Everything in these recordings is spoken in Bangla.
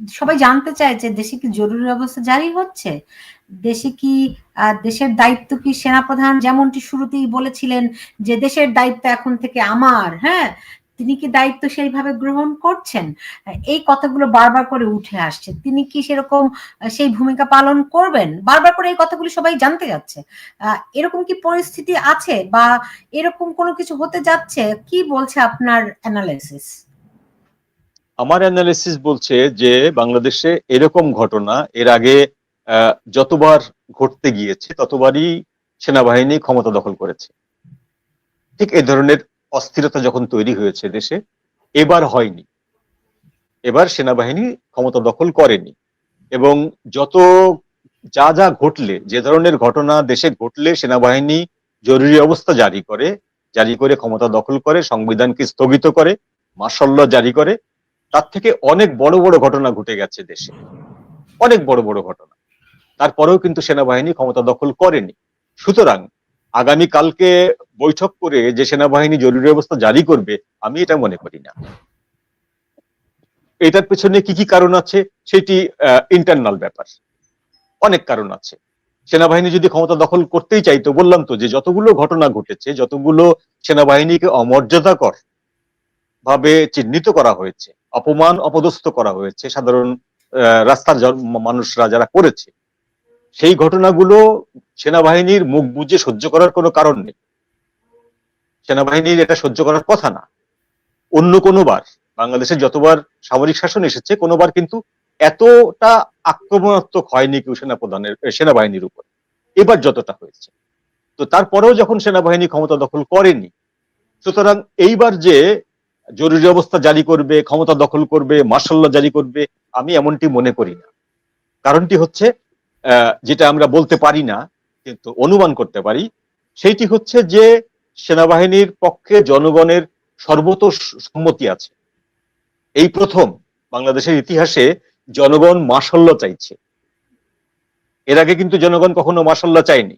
সবাই জানতে চায় যে দেশে কি জরুরি অবস্থা জারি হচ্ছে? দেশে কি দেশের দায়িত্ব কি সেনাপ্রধান? যেমনটি শুরুতেই বলেছিলেন যে দেশের দায়িত্ব এখন থেকে আমার হ্যাঁ? তিনি কি দায়িত্ব সেইভাবে গ্রহণ করছেন? এই কথাগুলো বারবার করে উঠে আসছে। তিনি কি সেরকম সেই ভূমিকা পালন করবেন? বারবার করে এই কথাগুলো সবাই জানতে যাচ্ছে। এরকম কি পরিস্থিতি আছে বা এরকম কোনো কিছু হতে যাচ্ছে? কি বলছে আপনার অ্যানালাইসিস আমার অ্যানালিসিস বলছে যে বাংলাদেশে এরকম ঘটনা এর আগে যতবার ঘটতে গিয়েছে, ততবারই সেনাবাহিনী ক্ষমতা দখল করেছে। ঠিক এই ধরনের অস্থিরতা যখন তৈরি হয়েছে দেশে, এবার হয়নি। এবার সেনাবাহিনী ক্ষমতা দখল করেনি। এবং যত যা যা ঘটলে, যে ধরনের ঘটনা দেশে ঘটলে, সেনাবাহিনী জরুরি অবস্থা জারি করে জারি করে ক্ষমতা দখল করে, সংবিধানকে স্থগিত করে মাসল্লা জারি করে তার থেকে অনেক বড় বড় ঘটনা ঘটে গেছে দেশে। অনেক বড় বড় ঘটনা। তারপরেও কিন্তু সেনাবাহিনী ক্ষমতা দখল করেনি। সুতরাং আগামী কালকে বৈঠক করে যে সেনাবাহিনী জরুরি অবস্থা জারি করবে, আমি এটা মনে করি না। এটার পেছনে কি কি কারণ আছে, সেটি ইন্টারনাল ব্যাপার। অনেক কারণ আছে। সেনাবাহিনী যদি ক্ষমতা দখল করতেই চাইতো, বললাম তো যে যতগুলো ঘটনা ঘটেছে, যতগুলো সেনাবাহিনীকে অমর্যাদাকর ভাবে চিহ্নিত করা হয়েছে, অপমান অপদস্থ করা হয়েছে সাধারণ রাস্তার মানুষরা যারা করেছে। সেই ঘটনাগুলো সেনাবাহিনীর মুখ বুঝে সহ্য করার কোনো কারণ নেই। সেনাবাহিনীর এটা সহ্য করার কথা না। অন্য কোনোবার, বাংলাদেশে যতবার সামরিক শাসন এসেছে, কোনোবার কিন্তু এতটা আক্রমণাত্মক হয়নি কেউ সেনাপ্রধানের সেনাবাহিনীর উপর। এবার যতটা হয়েছে। তো তারপরেও যখন সেনাবাহিনী ক্ষমতা দখল করেনি, সুতরাং এইবার যে জরুরি অবস্থা জারি করবে, ক্ষমতা দখল করবে মার্শাল্লা জারি করবে, আমি এমনটি মনে করি না। কারণটি হচ্ছে যেটা আমরা বলতে পারি না, কিন্তু অনুমান করতে পারি, সেইটি হচ্ছে যে সেনাবাহিনীর পক্ষে জনগণের সর্বত সম্মতি আছে। এই প্রথম বাংলাদেশের ইতিহাসে জনগণ মাসাল্লা চাইছে। এর আগে কিন্তু জনগণ কখনো মাসাল্লা চায়নি।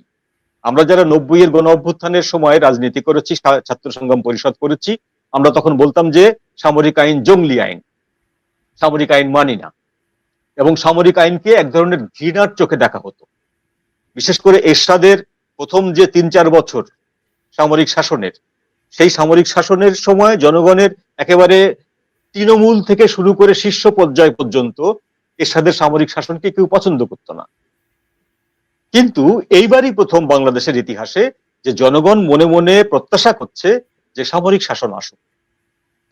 আমরা যারা নব্বই এর গণ অভ্যুত্থানের সময় রাজনীতি করেছি ছাত্র সংগ্রাম পরিষদ করেছি আমরা তখন বলতাম যে সামরিক আইন জঙ্গলি আইন। সামরিক আইন মানি না। এবং সামরিক আইনকে এক ধরনের ঘৃণার চোখে দেখা হতো। বিশেষ করে এরশাদের প্রথম যে তিন চার বছর সামরিক শাসনের, সেই সামরিক শাসনের সময় জনগণের একেবারে তৃণমূল থেকে শুরু করে শীর্ষ পর্যায় পর্যন্ত এরশাদের সামরিক শাসনকে কেউ পছন্দ করত না। কিন্তু এইবারই প্রথম বাংলাদেশের ইতিহাসে যে জনগণ মনে মনে প্রত্যাশা করছে যে সামরিক শাসন আসুক।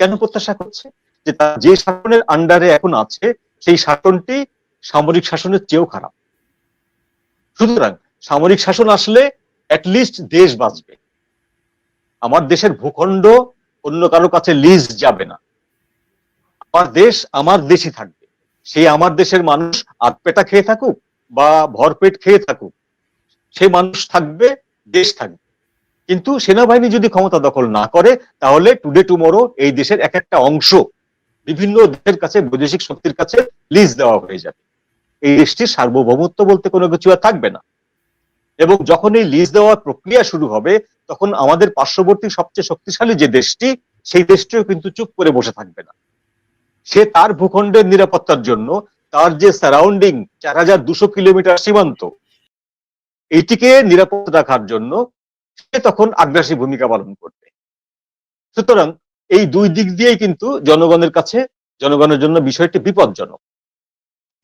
কেন প্রত্যাশা করছে? যে তার যে শাসনের আন্ডারে এখন আছে, সেই শাসনটি সামরিক শাসনের চেয়েও খারাপ। সুতরাং সামরিক শাসন আসলে অ্যাটলিস্ট দেশ বাঁচবে। আমার দেশের ভূখণ্ড অন্য কারও কাছে লিজ যাবে না। আমার দেশ আমার দেশই থাকবে। সেই আমার দেশের মানুষ আধপেটা খেয়ে থাকুক বা ভরপেট খেয়ে থাকুক, সে মানুষ থাকবে, দেশ থাকবে। কিন্তু সেনাবাহিনী যদি ক্ষমতা দখল না করে, তাহলে টুডে টুমোরো এই দেশের এক একটা অংশ বিভিন্ন দেশের কাছে, বৈদেশিক শক্তির কাছে লিজ দেওয়া হয়ে যাবে। এই দেশটির সার্বভৌমত্ব বলতে কোনো কিছু আর থাকবে না। এবং যখন এই লিজ দেওয়ার প্রক্রিয়া শুরু হবে, তখন আমাদের পার্শ্ববর্তী সবচেয়ে শক্তিশালী যে দেশটি, সেই দেশটিও কিন্তু চুপ করে বসে থাকবে না। সে তার ভূখণ্ডের নিরাপত্তার জন্য, তার যে সারাউন্ডিং চার হাজার দুশো কিলোমিটার সীমান্ত এইটিকে নিরাপদ রাখার জন্য সে তখন আগ্রাসী ভূমিকা পালন করবে। সুতরাং এই দুই দিক দিয়েই কিন্তু জনগণের কাছে, জনগণের জন্য বিষয়টি বিপজ্জনক।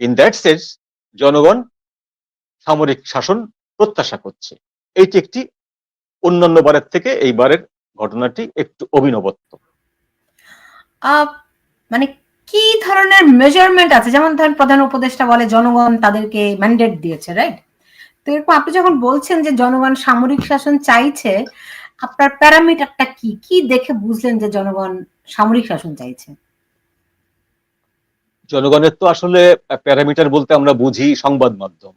ইন দ্যাট সেন্স জনগণ সামরিক শাসন প্রত্যাশা করছে। এইটি একটি অন্যান্য বারের থেকে এইবারের ঘটনাটি একটু অভিনবত্ব। মানে কি ধরনের মেজারমেন্ট আছে? যেমন ধরেন প্রধান উপদেষ্টা বলে জনগণ তাদেরকে ম্যান্ডেট দিয়েছে রাইট তো এরকম আপনি যখন বলছেন যে জনগণ সামরিক শাসন চাইছে, আপনার প্যারামিটারটা কি? কি দেখে বুঝলেন যে জনগণ সামরিক শাসন চাইছে? জনগণের তো আসলে প্যারামিটার বলতে আমরা বুঝি সংবাদ মাধ্যম।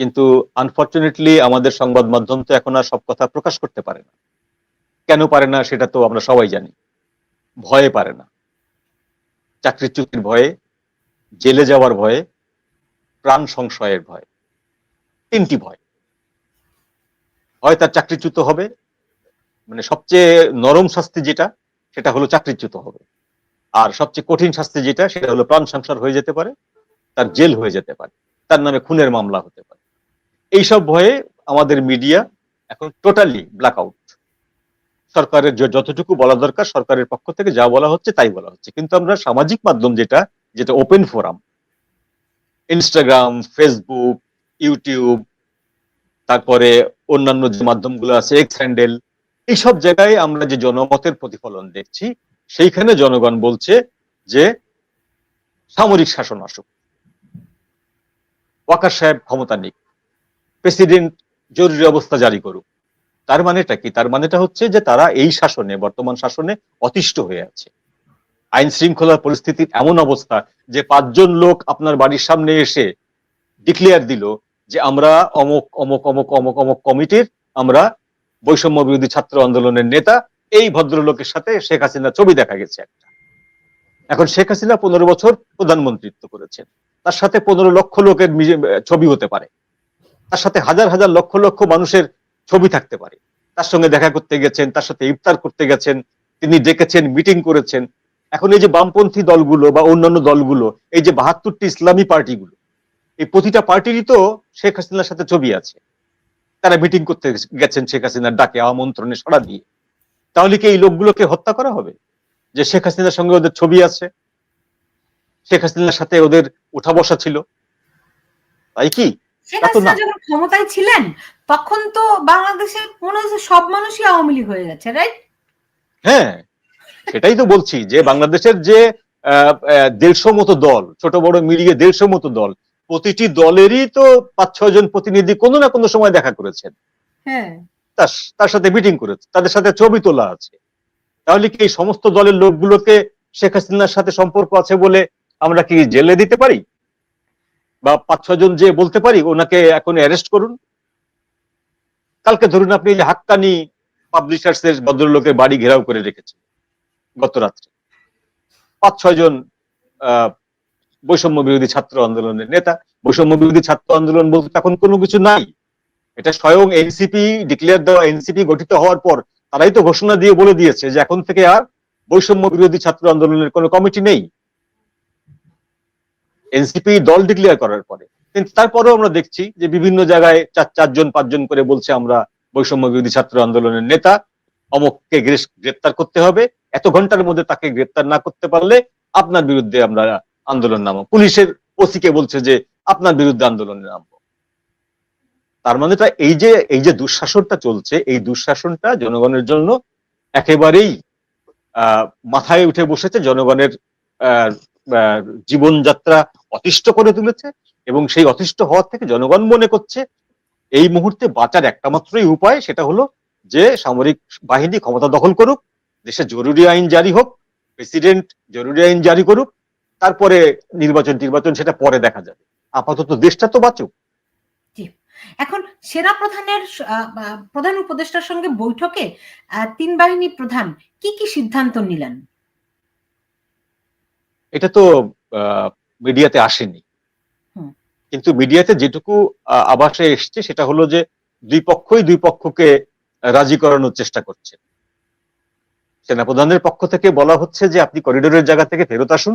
কিন্তু আনফর্চুনেটলি আমাদের সংবাদ মাধ্যম তো এখন আর সব কথা প্রকাশ করতে পারে না। কেন পারে না সেটা তো আমরা সবাই জানি। ভয়ে পারে না। চাকরির চুক্তির ভয়ে, জেলে যাওয়ার ভয়ে, প্রাণ সংশয়ের ভয়। তিনটি ভয়। হয় তার চাকরিচ্যুত হবে মানে সবচেয়ে নরম শাস্তি যেটা, সেটা হলো চাকরিচ্যুত হবে। আর সবচেয়ে কঠিন শাস্তি যেটা, সেটা হলো প্রাণ সংসার হয়ে যেতে পারে, তার জেল হয়ে যেতে পারে, তার নামে খুনের মামলা হতে পারে। এইসব ভয়ে আমাদের মিডিয়া এখন টোটালি ব্ল্যাক আউট সরকারের যতটুকু বলা দরকার, সরকারের পক্ষ থেকে যা বলা হচ্ছে, তাই বলা হচ্ছে। কিন্তু আমরা সামাজিক মাধ্যম যেটা যেটা open forum Instagram Facebook YouTube, তারপরে অন্যান্য যে মাধ্যমগুলো আছে এক্স হ্যান্ডেল এইসব জায়গায় আমরা যে জনমতের প্রতিফলন দেখছি, সেইখানে জনগণ বলছে যে সামরিক শাসন আসুক। ওয়াকার সাহেব ক্ষমতা নিক, প্রেসিডেন্ট জরুরি অবস্থা জারি করুক। তার মানেটা কি? তার মানেটা হচ্ছে যে তারা এই শাসনে, বর্তমান শাসনে অতিষ্ঠ হয়ে আছে। আইন শৃঙ্খলা পরিস্থিতির এমন অবস্থা যে পাঁচজন লোক আপনার বাড়ির সামনে এসে ডিক্লেয়ার দিল যে আমরা অমুক অমুক অমুক অমুক অমুক কমিটির আমরা বৈষম্য বিরোধী ছাত্র আন্দোলনের নেতা, এই ভদ্রলোকের সাথে শেখ হাসিনা ছবি দেখা গেছে একটা। এখন শেখ হাসিনা পনেরো বছর প্রধানমন্ত্রিত্ব করেছেন। তার সাথে পনেরো লক্ষ লোকের ছবি হতে পারে। তার সাথে হাজার হাজার লক্ষ লক্ষ মানুষের ছবি থাকতে পারে। তার সঙ্গে দেখা করতে গেছেন, তার সাথে ইফতার করতে গেছেন, তিনি ডেকেছেন, মিটিং করেছেন। এখন এই যে বামপন্থী দলগুলো বা অন্যান্য দলগুলো, এই যে বাহাত্তরটি ইসলামী পার্টিগুলো এই প্রতিটা পার্টিরই তো শেখ হাসিনার সাথে ছবি আছে। তারা মিটিং করতে গেছেন শেখ হাসিনার ডাকে আমন্ত্রণে সাড়া দিয়ে। তাহলে কি এই লোকগুলোকে হত্যা করা হবে? যে শেখ হাসিনার সঙ্গে ওদের ছবি আছে? শেখ হাসিনার সাথে ওদের উঠা বসা ছিল? তাই কি। যখন ক্ষমতায় ছিলেন তখন তো বাংলাদেশে মনে হচ্ছে সব মানুষই আওয়ামী লীগ হয়ে গেছে রাইট হ্যাঁ সেটাই তো বলছি যে বাংলাদেশের যে দেড়শো মতো দল ছোট বড় মিলিয়ে দেড়শো মতো দল প্রতিটি দলেরই তো পাঁচ ছয় জন প্রতিনিধি কোনো না কোনো সময় দেখা করেছেন। হ্যাঁ। তার সাথে মিটিং করেছে তাদের সাথে ছবি তোলা আছে। তাহলে কি এই সমস্ত দলের লোকগুলোকে শেখ হাসিনার সাথে সম্পর্ক আছে বলে আমরা কি জেলে দিতে পারি? বা পাঁচ ছয় জন যে বলতে পারি ওনাকে এখন অ্যারেস্ট করুন। কালকে ধরুন আপনি যে হাক্কানি পাবলিশার্স এর ভদ্রলোকের বাড়ি ঘেরাও করে রেখেছে গত রাত্রে। পাঁচ ছয় জন আহ, বৈষম্য বিরোধী ছাত্র আন্দোলনের নেতা। বৈষম্য বিরোধী ছাত্র আন্দোলন বলতে এখন কোনো কিছু নাই। এটা স্বয়ং এনসিপি ডিক্লেয়ার দেওয়া, এনসিপি গঠিত হওয়ার পর তারাই তো ঘোষণা দিয়ে বলে দিয়েছে যে এখন থেকে আর বৈষম্য বিরোধী ছাত্র আন্দোলনের কোনো কমিটি নেই। এনসিপি দল ডিক্লেয়ার করার পরে। কিন্তু তারপরেও আমরা দেখছি যে বিভিন্ন জায়গায় চার, চারজন, পাঁচজন করে বলছে আমরা বৈষম্য বিরোধী ছাত্র আন্দোলনের নেতা। অমককে গ্রেপ্তার করতে হবে। এত ঘণ্টার মধ্যে তাকে গ্রেপ্তার না করতে পারলে আপনার বিরুদ্ধে আমরা আন্দোলন নামো। পুলিশের ওসিকে বলছে যে, আপনার বিরুদ্ধে আন্দোলনে নামবো। তার মানেটা এই যে এই যে দুঃশাসনটা চলছে, এই দুঃশাসনটা জনগণের জন্য একেবারেই মাথায় উঠে বসেছে, জনগণের জীবনযাত্রা অতিষ্ঠ করে তুলেছে এবং সেই অতিষ্ঠ হওয়ার থেকে জনগণ মনে করছে, এই মুহূর্তে বাঁচার একটা মাত্রই উপায় সেটা হলো যে, সামরিক বাহিনী ক্ষমতা দখল করুক, দেশে জরুরি আইন জারি হোক, প্রেসিডেন্ট জরুরি আইন জারি করুক তারপরে নির্বাচন নির্বাচন সেটা পরে দেখা যাবে। আপাতত দেশটা তো বাঁচুক। এখন সেনা প্রধানের প্রধান উপদেষ্টার সঙ্গে বৈঠকে তিন বাহিনী প্রধান কি কি সিদ্ধান্ত নিলেন? এটা তো মিডিয়াতে আসেনি। কিন্তু মিডিয়াতে যেটুকু আভাসে এসছে সেটা হলো যে দুই পক্ষই দুই পক্ষকে রাজি করানোর চেষ্টা করছে। সেনাপ্রধানের পক্ষ থেকে বলা হচ্ছে যে আপনি করিডোরের জায়গা থেকে ফেরত আসুন।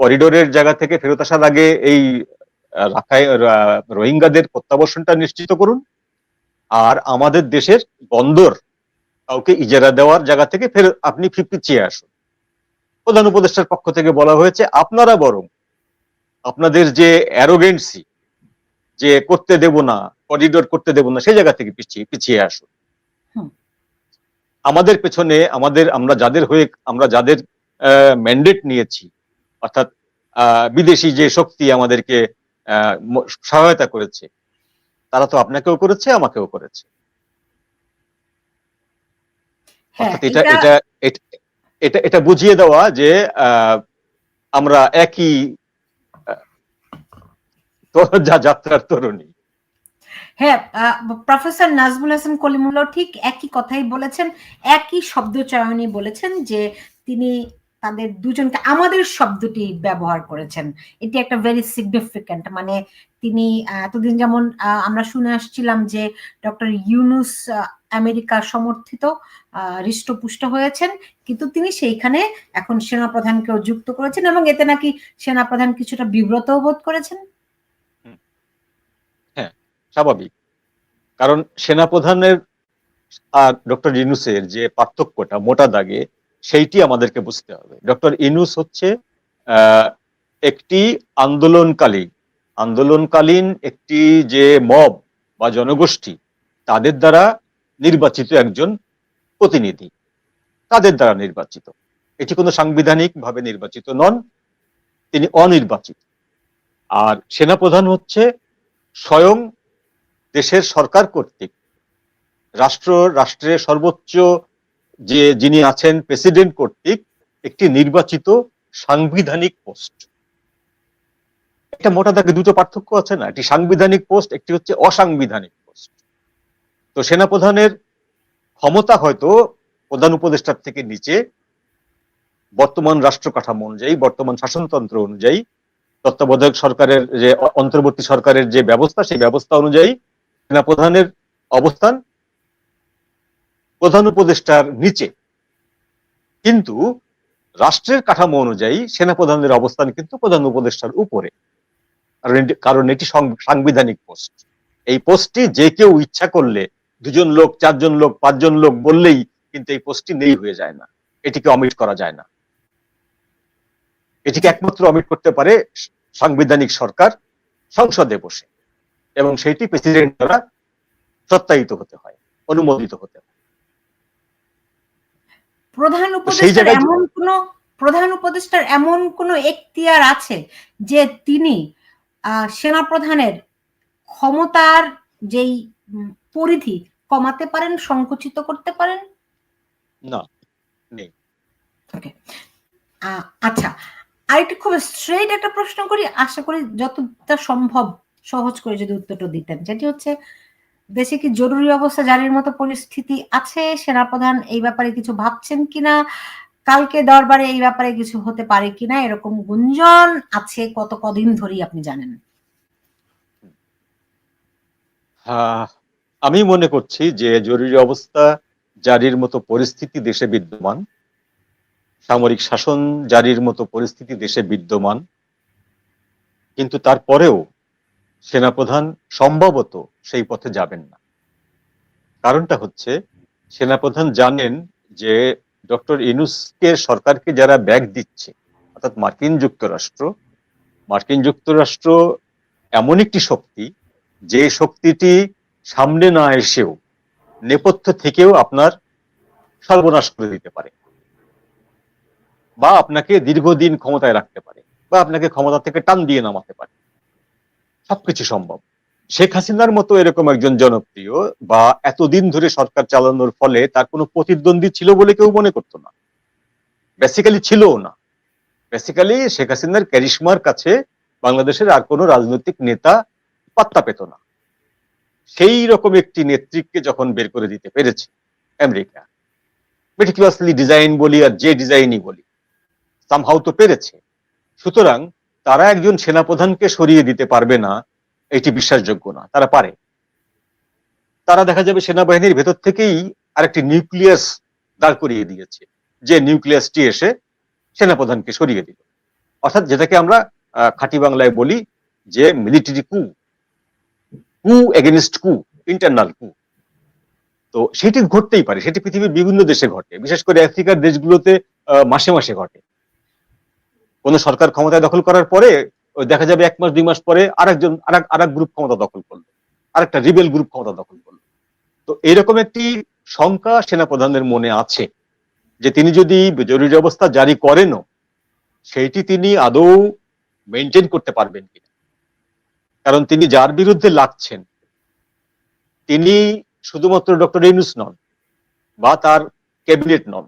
করিডোরের জায়গা থেকে ফেরত আসার আগে এই রাখাই রোহিঙ্গাদের প্রত্যাবর্ষণটা নিশ্চিত করুন। আর আমাদের দেশের বন্দর কাউকে ইজারা দেওয়ার জায়গা থেকে ফের আপনি ফি- পিছিয়ে আসুন। প্রধান উপদেষ্টার পক্ষ থেকে বলা হয়েছে আপনারা বরং আপনাদের যে অ্যারোগেন্সি যে করতে দেব না করিডোর করতে দেব না সেই জায়গা থেকে পিছিয়ে পিছিয়ে আসুন। আমাদের পেছনে আমাদের আমরা যাদের হয়ে আমরা যাদের ম্যান্ডেট নিয়েছি অর্থাৎ বিদেশি যে শক্তি আমাদেরকে সহায়তা করেছে তারা তো আপনাকেও করেছে আমাকেও করেছে। হ্যাঁ অর্থাৎ এটা এটা এটা এটা- বুঝিয়ে দেওয়া যে আমরা একই যাত্রার তরুণী। হ্যাঁ প্রফেসর নাজমুল হাসান কলিমুল্লাহ ঠিক একই কথাই বলেছেন একই শব্দ চয়নই বলেছেন যে তিনি তাদের দুজনকে আমাদের শব্দটি ব্যবহার করেছেন। এটি একটা ভেরি সিগনিফিক্যান্ট মানে তিনি এতদিন যেমন আমরা শুনে আসছিলাম যে ডক্টর ইউনুস আমেরিকা সমর্থিত হৃষ্টপুষ্ট হয়েছেন। কিন্তু তিনি সেইখানে এখন সেনাপ্রধানকেও যুক্ত করেছেন এবং এতে নাকি সেনাপ্রধান কিছুটা বিব্রত বোধ করেছেন। হ্যাঁ স্বাভাবিক। কারণ সেনাপ্রধানের আর ডক্টর ইনুসের যে পার্থক্যটা মোটা দাগে সেইটি আমাদেরকে বুঝতে হবে। ডক্টর ইনুস হচ্ছে একটি আন্দোলনকালীন আন্দোলনকালীন একটি যে মব বা জনগোষ্ঠী, তাদের দ্বারা নির্বাচিত একজন প্রতিনিধি। তাদের দ্বারা নির্বাচিত। এটি কোনো সাংবিধানিক ভাবে নির্বাচিত নন, তিনি অনির্বাচিত। আর সেনাপ্রধান হচ্ছে স্বয়ং দেশের সরকার কর্তৃক, রাষ্ট্র, রাষ্ট্রের সর্বোচ্চ যে যিনি আছেন প্রেসিডেন্ট কর্তৃক একটি নির্বাচিত সাংবিধানিক পোস্ট। একটা মোটা দাগে দুটো পার্থক্য আছে না? একটি সাংবিধানিক পোস্ট, একটি হচ্ছে অসাংবিধানিক পোস্ট। তো সেনাপ্রধানের ক্ষমতা হয়তো প্রধান উপদেষ্টার থেকে নিচে, বর্তমান রাষ্ট্র কাঠামো অনুযায়ী, বর্তমান শাসনতন্ত্র অনুযায়ী, তত্ত্বাবধায়ক সরকারের যে অন্তর্বর্তী সরকারের যে ব্যবস্থা, সেই ব্যবস্থা অনুযায়ী সেনাপ্রধানের অবস্থান প্রধান উপদেষ্টার নিচে। কিন্তু রাষ্ট্রের কাঠামো অনুযায়ী সেনাপ্রধানের অবস্থান কিন্তু প্রধান উপদেষ্টার উপরে। কারণ এটি- সাংবিধানিক পোস্ট। এই পোস্টটি যে কেউ ইচ্ছা করলে দুজন লোক, চারজন লোক, পাঁচজন লোক বললেই কিন্তু এই পোস্টটি নেই হয়ে যায় না। এটিকে অমিট করা যায় না। এটিকে একমাত্র অমিট করতে পারে সাংবিধানিক সরকার সংসদে বসে। এবং সেইটি প্রেসিডেন্ট দ্বারা সত্যায়িত হতে হয়, অনুমোদিত হতে হয়। প্রধান উপদেষ্টার এমন কোন প্রধান উপদেষ্টার এমন কোন এখতিয়ার আছে যে তিনি সেনাপ্রধানের ক্ষমতার যেই পরিধি কমাতে পারেন সংকুচিত করতে পারেন? না আহ, আচ্ছা আরেকটি খুব স্ট্রেট একটা প্রশ্ন করি আশা করি যতটা সম্ভব সহজ করে যদি উত্তরটা দিতেন। যেটি হচ্ছে দেশে কি জরুরি অবস্থা জারির মতো পরিস্থিতি আছে সেনাপ্রধান এই ব্যাপারে কিছু ভাবছেন কিনা? কালকে দরবারে এই ব্যাপারে কিছু হতে পারে কিনা? এরকম গুঞ্জন আছে কত কদিন ধরেই আপনি জানেন? হ্যাঁ, আমি মনে করছি যে জরুরি অবস্থা জারির মতো পরিস্থিতি দেশে বিদ্যমান। সামরিক শাসন জারির মতো পরিস্থিতি দেশে বিদ্যমান। কিন্তু তারপরেও সেনাপ্রধান সম্ভবত সেই পথে যাবেন না। কারণটা হচ্ছে, সেনাপ্রধান জানেন যে ডক্টর ইনুসকে সরকারকে যারা ব্যাগ দিচ্ছে, অর্থাৎ মার্কিন যুক্তরাষ্ট্র মার্কিন যুক্তরাষ্ট্র এমন একটি শক্তি, যে শক্তিটি সামনে না এসেও নেপথ্য থেকেও আপনার সর্বনাশ করে দিতে পারে বা আপনাকে দীর্ঘদিন ক্ষমতায় রাখতে পারে বা আপনাকে ক্ষমতা থেকে টান দিয়ে নামাতে পারে। সবকিছু সম্ভব। শেখ হাসিনার মতো এরকম একজন জনপ্রিয় বা এতদিন ধরে সরকার চালানোর ফলে তার কোনো প্রতিদ্বন্দ্বী ছিল বলে কেউ মনে করতো না। বেসিক্যালি ছিলও না। বেসিক্যালি শেখ হাসিনার ক্যারিশমার কাছে বাংলাদেশের আর কোনো রাজনৈতিক নেতা পাত্তা পেত না। সেই রকম একটি নেত্রীকে যখন বের করে দিতে পেরেছে আমেরিকা মেটিকুলাসলি ডিজাইন বলি আর যে ডিজাইনই বলি সামহাউ তো পেরেছে। সুতরাং তারা একজন সেনাপ্রধানকে সরিয়ে দিতে পারবে না, এটি বিশ্বাসযোগ্য না, তারা পারে। তারা দেখা যাবে সেনাবাহিনীর ভেতর থেকেই আরেকটি নিউক্লিয়াস দাঁড় করিয়ে দিয়েছে, যে নিউক্লিয়াসটি এসে সেনাপ্রধানকে সরিয়ে দিল। অর্থাৎ যেটাকে আমরা খাঁটি বাংলায় বলি যে মিলিটারি কু কু এগেনস্ট কু ইন্টারনাল কু। তো সেটি ঘটতেই পারে, সেটি পৃথিবীর বিভিন্ন দেশে ঘটে, বিশেষ করে আফ্রিকার দেশগুলোতে মাসে মাসে ঘটে। কোন সরকার ক্ষমতায় দখল করার পরে দেখা যাবে এক মাস, দুই মাস পরে আরেকজন, আরেক আরেক গ্রুপ ক্ষমতা দখল করল। আরেকটা রিবেল গ্রুপ ক্ষমতা দখল করল। তো এইরকম একটি শঙ্কা সেনাপ্রধানের মনে আছে যে তিনি যদি জরুরি অবস্থা জারি করেনও, সেইটি তিনি আদৌ মেনটেন করতে পারবেন কিনা। কারণ তিনি যার বিরুদ্ধে লাগছেন, তিনি শুধুমাত্র ডক্টর ইউনুস নন বা তার ক্যাবিনেট নন,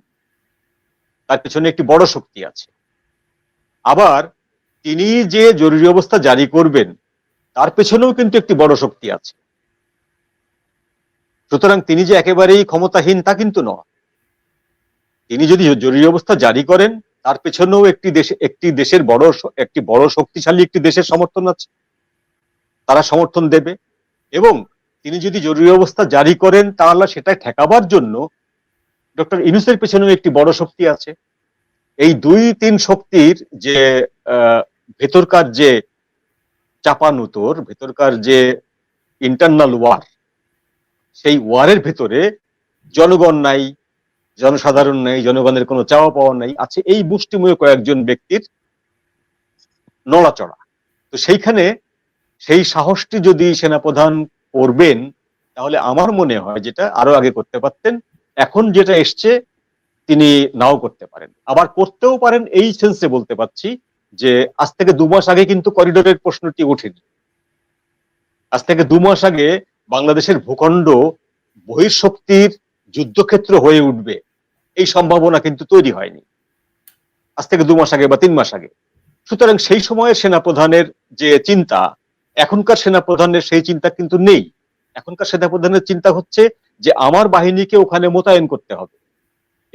তার পেছনে একটি বড় শক্তি আছে। আবার তিনি যে জরুরি অবস্থা জারি করবেন, তার পেছনেও কিন্তু একটি বড় শক্তি আছে। সুতরাং তিনি যে একেবারেই ক্ষমতাহীন তা কিন্তু নয়। তিনি যদি জরুরি অবস্থা জারি করেন, তার পেছনেও একটি দেশে, একটি দেশের বড় একটি বড় শক্তিশালী একটি দেশের সমর্থন আছে। তারা সমর্থন দেবে এবং তিনি যদি জরুরি অবস্থা জারি করেন, তাহলে সেটা ঠেকাবার জন্য ডক্টর ইনুসের পেছনেও একটি বড় শক্তি আছে। এই দুই, তিন শক্তির যে ভেতরকার যে চাপানুতোর ভেতরকার যে ইন্টারনাল ওয়ার সেই ওয়ারের ভেতরে জনগণ নাই, জনসাধারণ নাই, জনগণের কোনো চাওয়া পাওয়া নাই, আছে এই মুষ্টিময় কয়েকজন ব্যক্তির নড়াচড়া। তো সেইখানে সেই সাহসটি যদি সেনাপ্রধান করবেন, তাহলে আমার মনে হয় যেটা আরও আগে করতে পারতেন, এখন যেটা এসছে তিনি নাও করতে পারেন। আবার করতেও পারেন এই সেন্সে বলতে পারছি যে, আজ থেকে দু মাস আগে কিন্তু করিডোরের প্রশ্নটি ওঠেনি। আজ থেকে দু মাস আগে বাংলাদেশের ভূখণ্ড বহির্শক্তির যুদ্ধক্ষেত্র হয়ে উঠবে, এই সম্ভাবনা কিন্তু তৈরি হয়নি। আজ থেকে দু মাস আগে বা তিন মাস আগে। সুতরাং সেই সময়ের সেনাপ্রধানের যে চিন্তা, এখনকার সেনাপ্রধানের সেই চিন্তা কিন্তু নেই। এখনকার সেনাপ্রধানের চিন্তা হচ্ছে যে, আমার বাহিনীকে ওখানে মোতায়েন করতে হবে।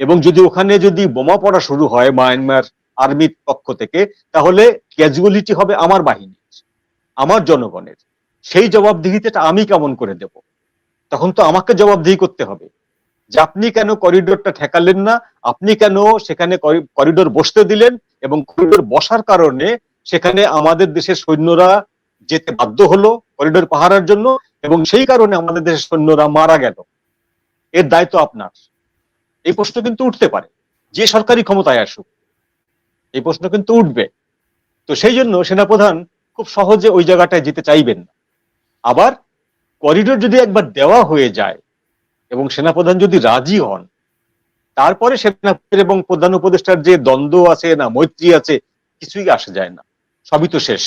এবং যদি ওখানে যদি বোমা পড়া শুরু হয় মায়ানমার আর্মির পক্ষ থেকে, তাহলে ক্যাজুয়ালিটি হবে আমার বাহিনীর, আমার জনগণের। সেই জবাবদিহিতে আমি কেমন করে দেব? তখন তো আমাকে জবাবদিহি করতে হবে। যে আপনি কেন করিডোরটা ঠেকালেন না? আপনি কেন সেখানে করিডোর বসতে দিলেন? এবং করিডোর বসার কারণে সেখানে আমাদের দেশের সৈন্যরা যেতে বাধ্য হলো করিডোর পাহারার জন্য, এবং সেই কারণে আমাদের দেশের সৈন্যরা মারা গেল। এর দায়িত্ব আপনার। এই প্রশ্ন কিন্তু উঠতে পারে। যে সরকারি ক্ষমতায় আসুক, এই প্রশ্ন কিন্তু উঠবে। তো সেই জন্য সেনাপ্রধান খুব সহজে ওই জায়গাটায় যেতে চাইবেন না। আবার করিডোর যদি একবার দেওয়া হয়ে যায় এবং সেনাপ্রধান যদি রাজি হন, তারপরে সেনা এবং প্রধান উপদেষ্টার যে দ্বন্দ্ব আছে না, মৈত্রী আছে, কিছুই আসা যায় না। সবই তো শেষ।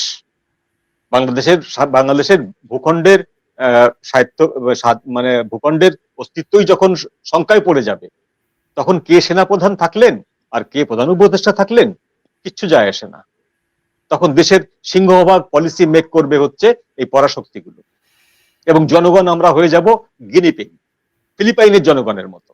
বাংলাদেশের বাংলাদেশের ভূখণ্ডের সাহিত্য মানে ভূখণ্ডের অস্তিত্বই যখন শঙ্কায় পড়ে যাবে তখন কে সেনাপ্রধান থাকলেন আর কে প্রধান উপদেষ্টা থাকলেন কিচ্ছু যায় আসে না। তখন দেশের সিংহভাগ পলিসি মেক করবে হচ্ছে এই পরাশক্তিগুলো। এবং জনগণ আমরা হয়ে যাব গিনিপিং ফিলিপাইনের জনগণের মতো।